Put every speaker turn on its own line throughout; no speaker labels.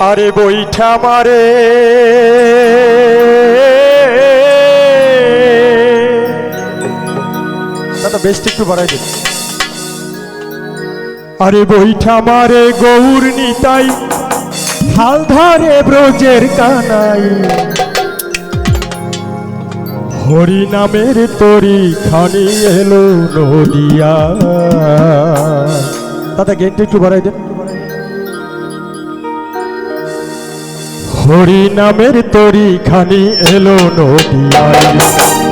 আরে বইঠা মারে। দাদা, বেশটা একটু বাড়াই দিন। আরে বইঠা মারে গৌর নিতাই, হাল ধরে ব্রজের কানাই। হরি নামের তরি খানি এলো নদিয়া। দাদা গেনটা একটু বাড়াই দেন। হরি নামের তরি খানি এলো নদিয়ায়।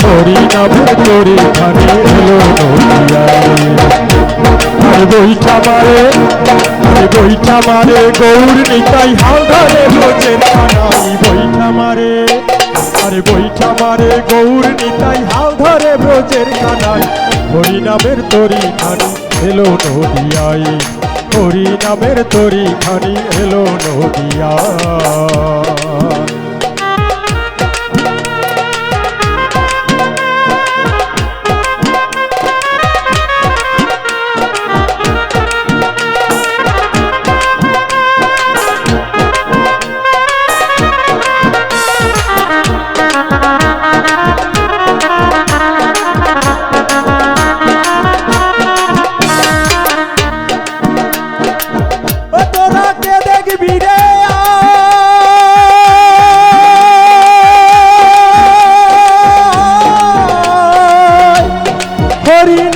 হরি নামের তরি খানি এলো নদিয়ায়। আরে বইটা মারে, আরে মারে, গৌর নিতাই হাল ধরে ব্রজের কানাই বইটা মারে, আরে বইটা মারে, গৌর নিতাই হাল ধরে কানাই হরি নামের তরি খানি এলো নদিয়ায়। হরি নামের তরি খানি এলো নদিয়া।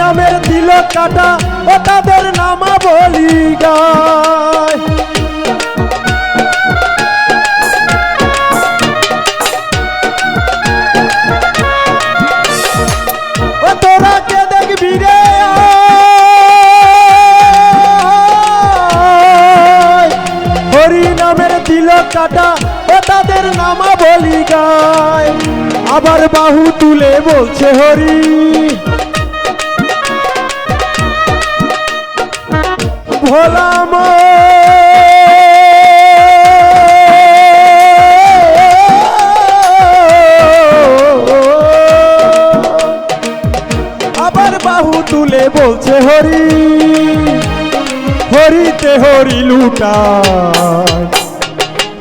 নামের দিল কাটা, ও তাদের নামা বলি গায় কাটা, ও তাদের নামা বলি গায় আবার বাহু তুলে বলছে হরি ভোলাম আবার বাহু তুলে বলছে হরি, হরিতে হরি লুটায়।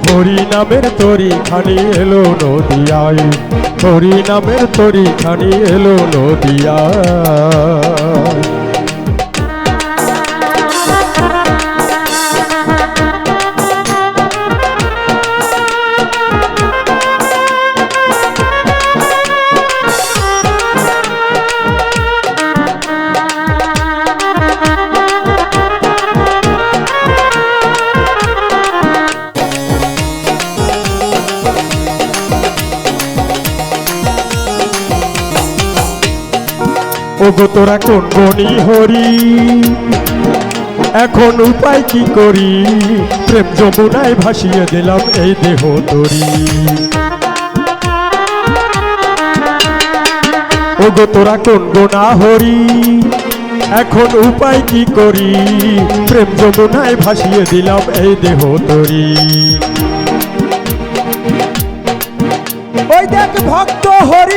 হরি নামের তরি খানি এলো নদিয়ায়, হরি নামের তরি খানি এলো নদিয়ায়। ওগো তোরা কোন বনি হরি? এখন উপায় কি করি? প্রেম যমুনায় ভাসিয়ে দিলাম এই দেহ তরি। ওগো তোরা কোন গোনা হরি? এখন উপায় কি করি? প্রেম যমুনায় ভাসিয়ে দিলাম এই দেহ তরি। ভক্ত হরিদাস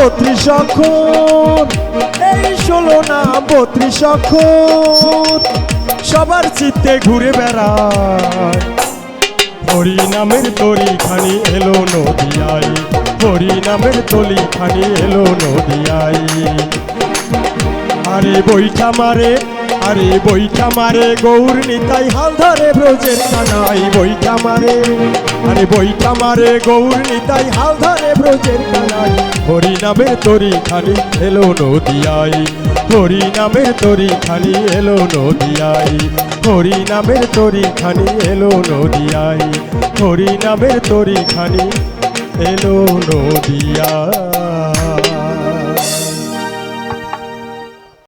বত্রিশ অক্ষর। এই ষোলো না, বত্রিশ অক্ষর। সবার চিত্তে ঘুরে বেড়ায়। হরি নামের তরি খানি এলো নদিয়াই হরি নামের তলি খানি এলো নদিয়াই আরে বইটা মারে আরে বইটা মারে, গৌর নিতাই হাল ধরে ব্রজের কানাই বইটা মারে, আরে বইটা মারে, গৌর নিতাই হাল ধরে ব্রজের কানাই হরি নামের তরি খানি এলো নদিয়াই হরি নামের তরি খানি এলো নদিয়াই হরি নামের তরি খানি এলো নদিয়াই হরি নামের তরি খানি এলো নদিয়াই